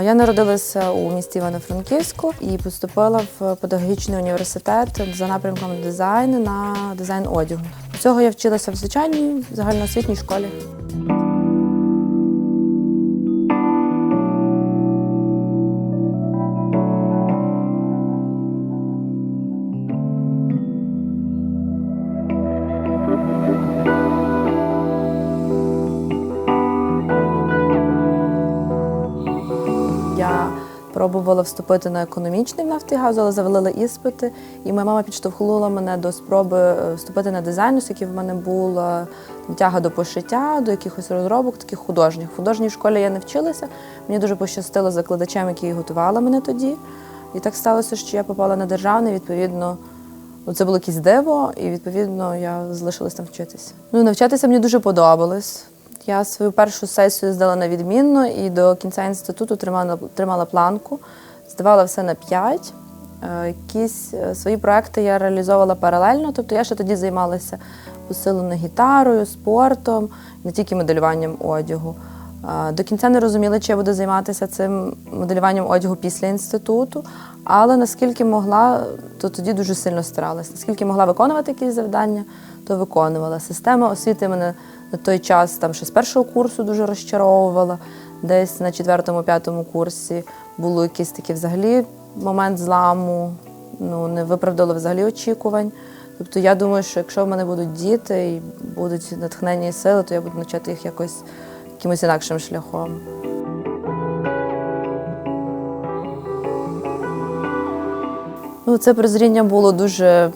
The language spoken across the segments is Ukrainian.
Я народилася у місті Івано-Франківську і поступила в педагогічний університет за напрямком дизайн на дизайн одягу. Цього я вчилася в звичайній загальноосвітній школі. Пробувала вступити на економічний в Нафтигаз, але завалила іспити. І моя мама підштовхнула мене до спроби е, вступити на дизайн, оскільки в мене була тяга до пошиття, до якихось розробок, таких художніх. В художній школі я не вчилася. Мені дуже пощастило з закладачем, який готувала мене тоді. І так сталося, що я попала на державний, відповідно. Ну, це було якесь диво, і відповідно я залишилась там вчитися. Ну, навчатися мені дуже подобалось. Я свою першу сесію здала на відмінно і до кінця інституту тримала, тримала планку, здавала все на 5. Якісь е, свої проекти я реалізовувала паралельно, тобто я ще тоді займалася посилено гітарою, спортом, не тільки моделюванням одягу. Е, До кінця не розуміла, чи я буду займатися цим моделюванням одягу після інституту, але наскільки могла, то тоді дуже сильно старалася. Наскільки могла виконувати якісь завдання, то виконувала. Система освіти мене на той час там ще з першого курсу дуже розчаровувала. Десь на четвертому-п'ятому курсі було якийсь такий взагалі момент зламу, ну не виправдало взагалі очікувань. Тобто я думаю, що якщо в мене будуть діти і будуть натхнення і сили, то я буду навчати їх якось якимось інакшим шляхом. Ну, це прозріння було дуже е,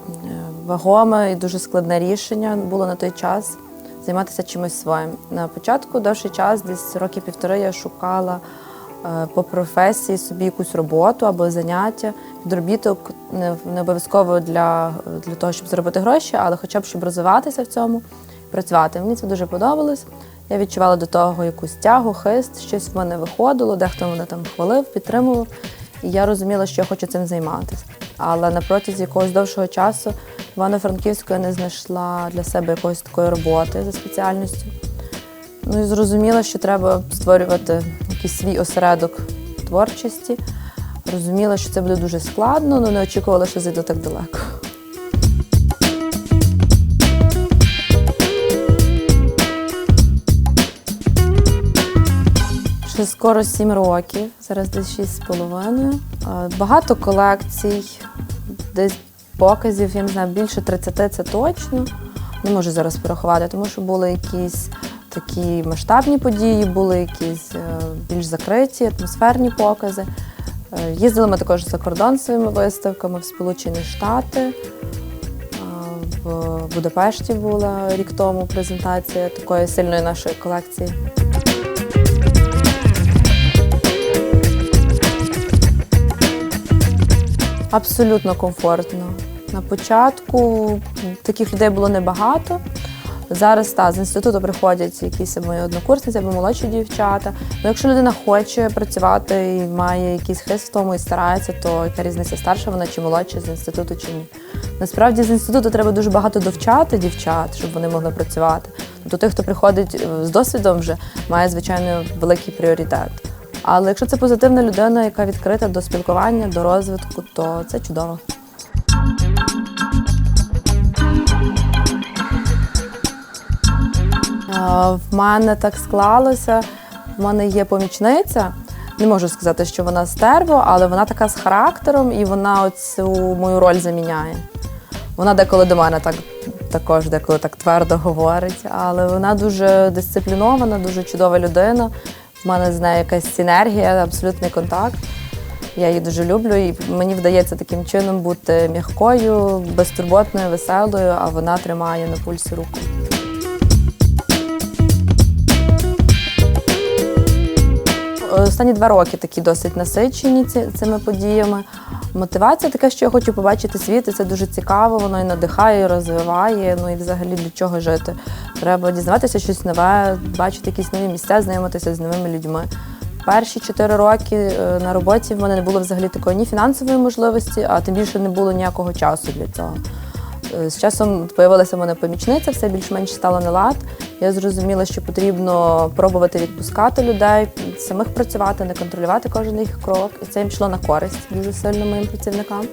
вагоме і дуже складне рішення було на той час займатися чимось своїм. На початку довший час, десь роки півтори, я шукала е, по професії собі якусь роботу або заняття, підробіток не, обов'язково для, для того, щоб заробити гроші, але хоча б щоб розвиватися в цьому, працювати. Мені це дуже подобалось. Я відчувала до того якусь тягу, хист, щось в мене виходило, дехто мене там хвалив, підтримував. І я розуміла, що я хочу цим займатися. Але на протязі якогось довшого часу Івано-Франківську я не знайшла для себе якоїсь такої роботи за спеціальністю. Ну і зрозуміла, що треба створювати якийсь свій осередок творчості. Розуміла, що це буде дуже складно, але не очікувала, що зайду так далеко. Ще скоро сім років, зараз десь шість з половиною. Е, Багато колекцій, десь показів, я не знаю, більше 30 це точно. Не можу зараз порахувати, тому що були якісь такі масштабні події, були якісь е, більш закриті, атмосферні покази. Е, Їздили ми також за кордон своїми виставками в Сполучені Штати. Е, В Будапешті була рік тому презентація такої сильної нашої колекції. Абсолютно комфортно. На початку таких людей було небагато. Зараз та, з інституту приходять якісь мої однокурсниці або молодші дівчата. Ну, якщо людина хоче працювати і має якийсь хист в тому і старається, то яка різниця старша вона чи молодша з інституту чи ні. Насправді з інституту треба дуже багато довчати дівчат, щоб вони могли працювати. Тобто тих, хто приходить е, з досвідом, вже має звичайно великий пріоритет. Але якщо це позитивна людина, яка відкрита до спілкування, до розвитку, то це чудово. В мене так склалося. В мене є помічниця. Не можу сказати, що вона стерво, але вона така з характером і вона цю мою роль заміняє. Вона деколи до мене так також деколи так твердо говорить, але вона дуже дисциплінована, дуже чудова людина. В мене з нею якась синергія, абсолютний контакт. Я її дуже люблю, і мені вдається таким чином бути м'якою, безтурботною, веселою, а вона тримає на пульсі руку. Останні два роки такі досить насичені цими подіями. Мотивація така, що я хочу побачити світ, і це дуже цікаво, воно і надихає, і розвиває. Ну і взагалі для чого жити. Треба дізнаватися щось нове, бачити якісь нові місця, знайомитися з новими людьми. Перші чотири роки е, на роботі в мене не було взагалі такої ні фінансової можливості, а тим більше не було ніякого часу для цього. Е, З часом з'явилася в мене помічниця, все більш-менш стало на лад. Я зрозуміла, що потрібно пробувати відпускати людей, самих працювати, не контролювати кожен їх крок. І це їм йшло на користь дуже сильно моїм працівникам.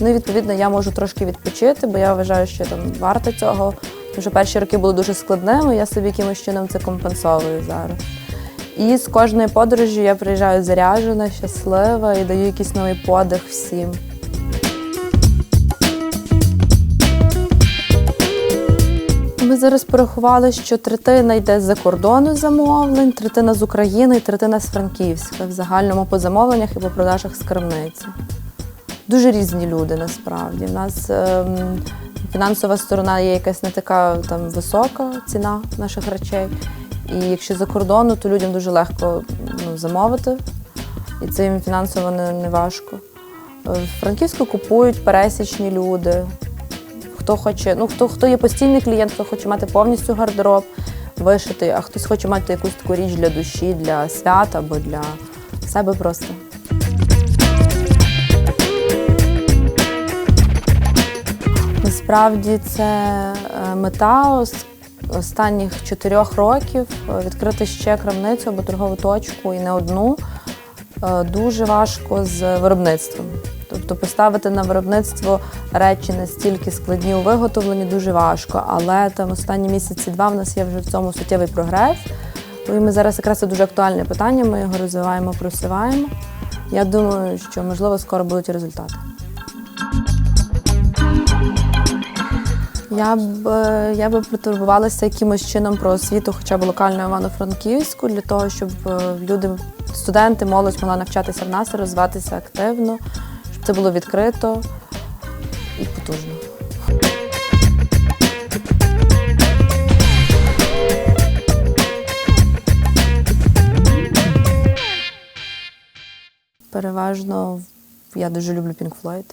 Ну і відповідно я можу трошки відпочити, бо я вважаю, що там варто цього. Що перші роки були дуже складними, я собі якимось чином це компенсовую зараз. І з кожної подорожі я приїжджаю заряджена, щаслива і даю якийсь новий подих всім. Ми зараз порахували, що третина йде з-за кордону замовлень, третина з України третина з Франківська в загальному по замовленнях і по продажах з крамниці. Дуже різні люди насправді. У нас ем, фінансова сторона є якась не така там висока ціна наших речей. І якщо за кордону, то людям дуже легко ну, замовити, і це їм фінансово не, не важко. Е, В Франківську купують пересічні люди. Хто хоче, ну хто, хто є постійний клієнт, хто хоче мати повністю гардероб вишитий, а хтось хоче мати якусь таку річ для душі, для свят або для себе просто. Насправді це е, мета останніх чотирьох років е, відкрити ще крамницю або торгову точку і не одну. Е, Дуже важко з виробництвом. Тобто поставити на виробництво речі настільки складні у виготовленні дуже важко. Але там останні місяці два в нас є вже в цьому суттєвий прогрес. І ми зараз якраз це дуже актуальне питання. Ми його розвиваємо, просуваємо. Я думаю, що можливо скоро будуть результати. Я б е, я би потурбувалася якимось чином про освіту, хоча б локально Івано-Франківську, для того, щоб е, люди, студенти, молодь могла навчатися в нас, розвиватися активно, щоб це було відкрито і потужно. Переважно я дуже люблю Pink Floyd.